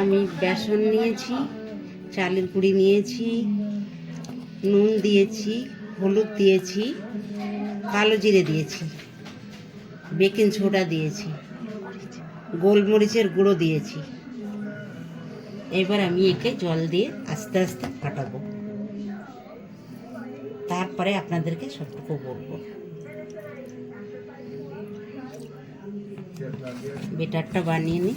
আমি বেসন নিয়েছি, চালের গুঁড়ি নিয়েছি, নুন দিয়েছি, হলুদ দিয়েছি, কালো জিরে দিয়েছি, বেকিং সোডা দিয়েছি, গোলমরিচের গুঁড়ো দিয়েছি। এবার আমি একে জল দিয়ে আস্তে আস্তে ফাটাবো। তারপরে আপনাদেরকে সবটুকু বলব। বেটারটা বানিয়ে নিই।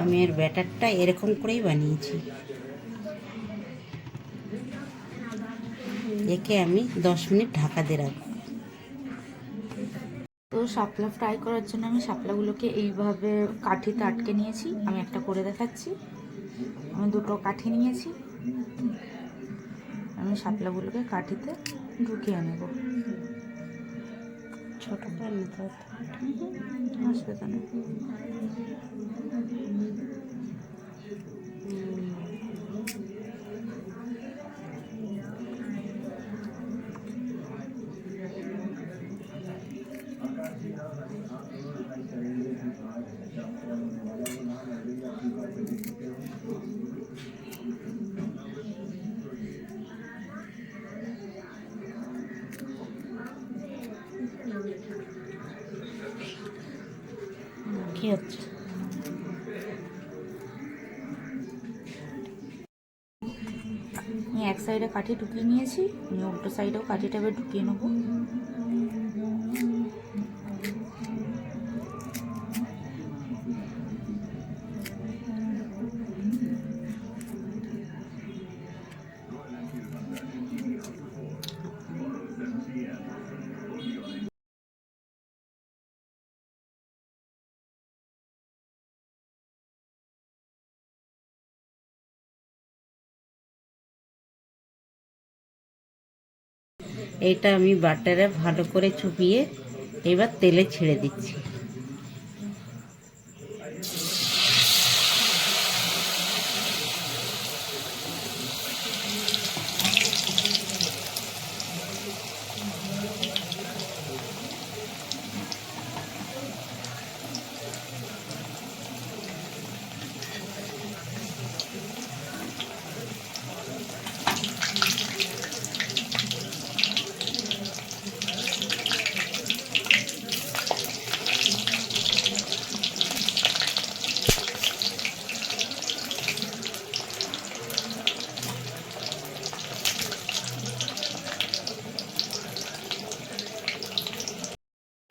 আমি এর ব্যাটারটা এরকম করেই বানিয়েছি। একে আমি দশ মিনিট ঢাকা দিয়ে রাখব। তো শাপলা ফ্রাই করার জন্য আমি শাপলাগুলোকে এইভাবে কাঠিতে আটকে নিয়েছি। আমি একটা করে দেখাচ্ছি। আমি দুটো কাঠি নিয়েছি। আমি শাপলাগুলোকে কাঠিতে ঢুকিয়ে নেব। ছোট করে নিতে হতো অসুবিধা নেই কি হচ্ছে আমি এক সাইডে কাঠি ঢুকিয়ে নিয়েছি আমি উল্টো সাইডেও কাঠিটা এবার ঢুকিয়ে নেব। এটা আমি বাটারে ভালো করে চুপিয়ে এবার তেলে ছেড়ে দিচ্ছি।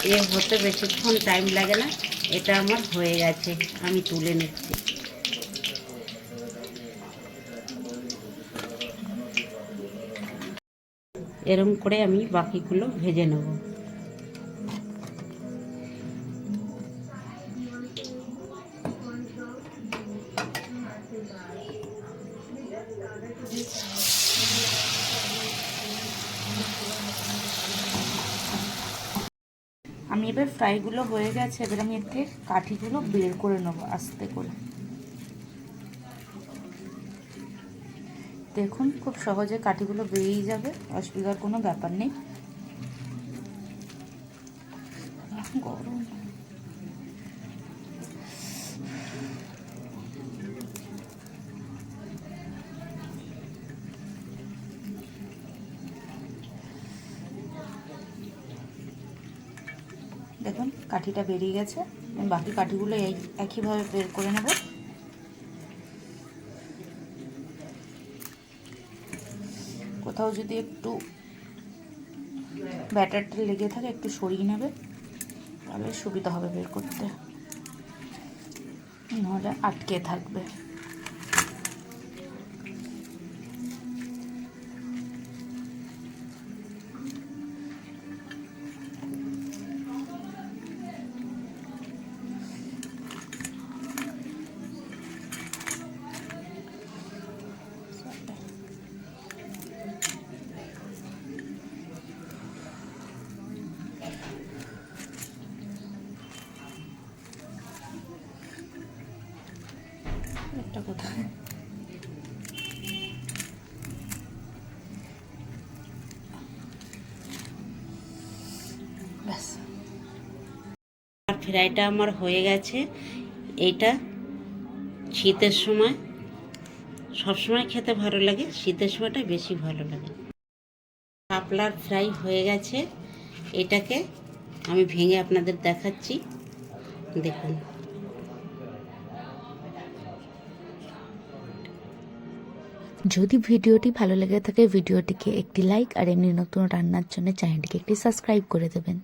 এ হতে বেশিক্ষণ টাইম লাগে না, এটা আমার হয়ে গেছে, আমি তুলে নিচ্ছি। এরম করে আমি বাকিগুলো ভেজে নেব। আমি এবার ফ্রাইগুলো হয়ে গেছে, এবার আমি এতে কাঠিগুলো বের করে নেব আস্তে করে। দেখুন, খুব সহজে কাঠিগুলো বেরিয়ে যাবে, অসুবিধার কোনো ব্যাপার নেই। গরম। দেখুন, কাঠিটা বেরিয়ে গেছে। বাকি কাঠিগুলো এই একইভাবে বের করে নেব। কোথাও যদি একটু ব্যাটারটা লেগে থাকে, একটু সরিয়ে নেবে, তাহলে সুবিধা হবে বের করতে। নাহলে আটকে থাকবে। একটা কথা ব্যাস। ফ্রাইটা আমার হয়ে গেছে। এইটা শীতের সময়। সব সময় খেতে ভালো লাগে, শীতের সময়টা বেশি ভালো লাগে। শাপলার ফ্রাই হয়ে গেছে। এটাকে আমি ভেঙে আপনাদের দেখাচ্ছি। দেখুন। যদি ভিডিওটি ভালো লেগে থাকে, ভিডিওটিকে একটি লাইক আর এমনি নতুন রান্নার জন্য চ্যানেলটিকে একটি সাবস্ক্রাইব করে দেবেন।